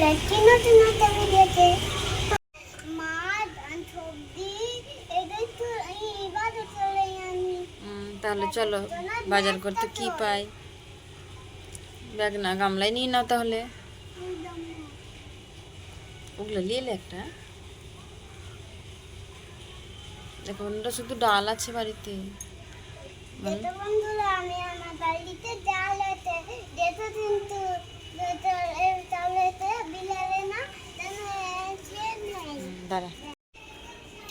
বলে কিনো কিনো তুমি দিয়েছে মাছ আর সবজি এটাই তো এই বাজার চলে আমি। তাহলে চলো বাজার করতে কি পাই? ব্যাগ না গামলায় নিয়ে নাও তাহলে। ওগুলো নিয়ে একটা? দেখো ওটা শুধু ডাল আছে বাড়িতে। বন্ধুরা আমি আমার বাড়িতে জাল আছে। কিন্তু না যেন সে নেই হুম, দাঁড়া।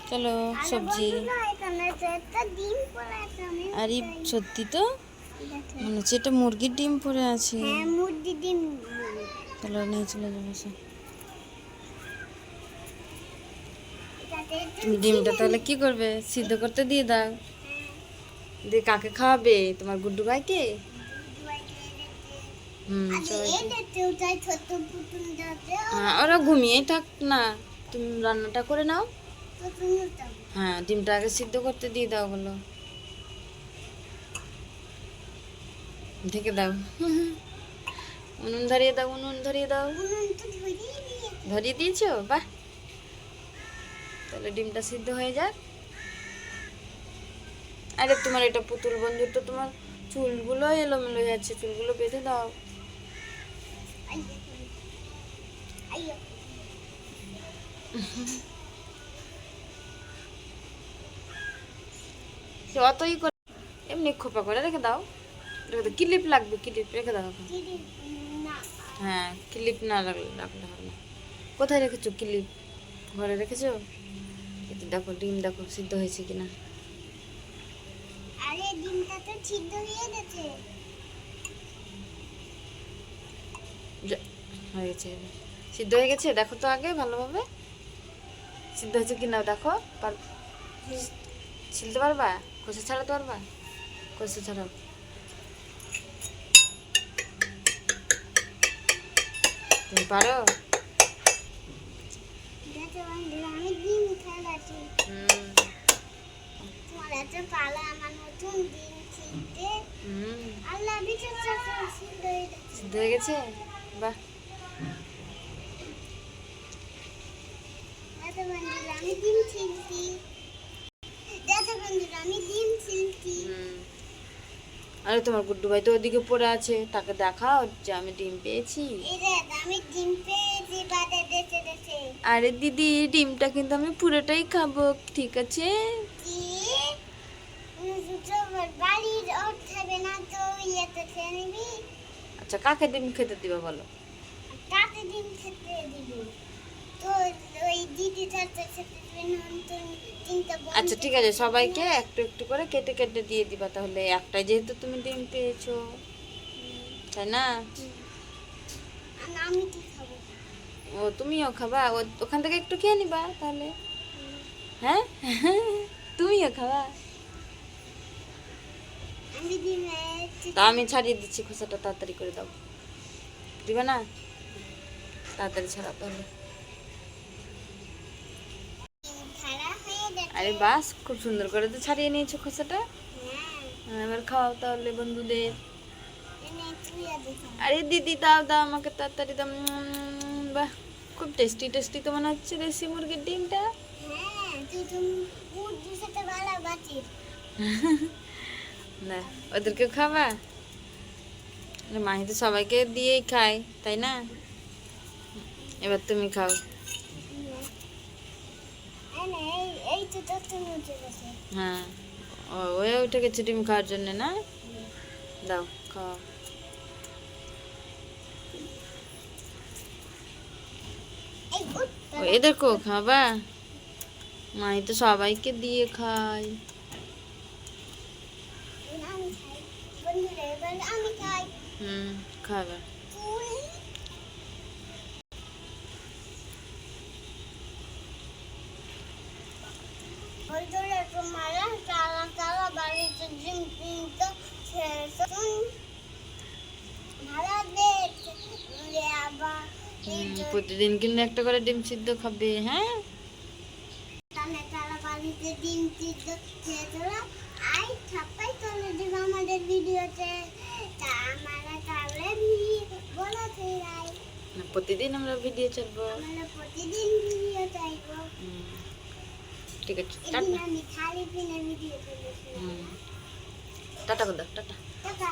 চলো সবজি। আর সত্যি তো? মনে হচ্ছে এটা মুরগির ডিম পড়ে আছে। হ্যাঁ চলো নিয়ে চলে যাব সে। তুমি ডিমটা তাহলে কি করবে? সিদ্ধ করতে দিয়ে দাও। দিয়ে কাকে খাওয়াবে? তোমার গুড্ডু ভাইকে? হুম হ্যাঁ ওরা ঘুমিয়েই থাক না। তুমি রান্নাটা করে নাও। হ্যাঁ ডিমটা আগে সিদ্ধ করতে দিয়ে দাও বলো ঢেকে দাও। উনুন ধরিয়ে দাও, উনুন ধরিয়ে দাও। ধরিয়ে দিয়েছে? বাহ! তাহলে ডিমটা সিদ্ধ হয়ে যাক। আরে, তোমার এটা পুতুল বন্ধু, তো তোমার চুলগুলো এলোমেলো যাচ্ছে। চুলগুলো বেঁধে দাও। অতই করে এমনি খোপা করে রেখে দাও। রেখে দাও ক্লিপ লাগবে ক্লিপ রেখে দাও হ্যাঁ ক্লিপ না রাখলে রাখলে হবে না। কোথায় রেখেছো ক্লিপ? ঘরে রেখেছো? এই তো দেখো ডিম দেখো সিদ্ধ হয়েছে কিনা। আরে ডিমটা তো সিদ্ধ হয়ে গেছে। হয়ে গেছে। সিদ্ধ হয়ে গেছে দেখো তো আগে ভালোভাবে। সিদ্ধ হয়েছে কিনা দেখো পার ছিলতে পারবা? কষে ছাড়াতে পারবা? কষে ছাড়াও তুমি পারো? সিদ্ধ হয়ে গেছে। ডিম খেলাছি হুম তোমার এত পালা আমার নতুন ডিম ছিলতে হুম আল্লাহ বিচার চাচা সিদ্ধ হয়ে গেছে সিদ্ধ হয়ে গেছে বাহ দেখো বন্ধুরা আমি ডিম ছিলছি দেখো বন্ধুরা আমি ডিম ছিলছি আরে তোমার গুড্ডু ভাই তো ওদিকে পড়ে আছে তাকে দেখাও যে আমি ডিম পেয়েছি। আমি ডিম আরে দিদি ডিমটা কিন্তু আমি পুরোটাই খাব ঠিক আছে? নিবি। আচ্ছা কাকে ডিম খেতে দিবে বলো? তাতে ডিম খেতে দিব? তো ওই ঠিক আছে সবাইকে একটু একটু করে কেটে কেটে দিয়ে দিবা তাহলে একটাই যেহেতু তুমি ডিম পেয়েছ। তাই না? আমি খাব? ও তুমিও খাবা ওখান থেকে একটু খেয়ে নিবা তাহলে। হ্যাঁ? তুমিও খাবা। তা আমি ছাড়িয়ে দিচ্ছি খোসাটা তাড়াতাড়ি করে দাও। দিবে না? তাড়াতাড়ি ছাড়া তাহলে খারাপ হয়ে গেছে আরে বাস খুব সুন্দর করে তো ছাড়িয়ে নিয়েছো খোসাটা। হ্যাঁ। এবার খাও তাহলে বন্ধুদের। দেখো আরে দিদি দাও দাও আমাকে তাড়াতাড়ি দাও। বাহ খুব টেস্টি টেস্টি তো মনে হচ্ছে দেশি মুরগির ডিমটা। হ্যাঁ না ওদেরকে খাবা মাহি তো সবাইকে দিয়েই খায় তাই না? এবার তুমি খাও। হ্যাঁ ওই উঠে গেছে। ডিম খাওয়ার জন্য না? দাও খাও এই উঠ খাবা? মাই তো সবাইকে দিয়ে খায়। হুম খাবে তুই বন্ধুরা তোমারা চালা চালা বাড়িতে ডিম কিনতে শেষন ভালো দেখে আবার হুম, প্রতিদিন কিন্তু একটা করে ডিম সিদ্ধ খাবে হ্যাঁ? তাহলে তারা বাড়িতে ডিম সিদ্ধ খেয়ে তোলা আই ছাপাই চলে দিব আমাদের ভিডিওতে। তা আমরা তাহলে বলো ফিরাই প্রতিদিন আমরা ভিডিও আমরা প্রতিদিন ভিডিও চাইব ঠিক আছে টাটা। আমি খালি ভিডিও টাটা টাটা। টাটা।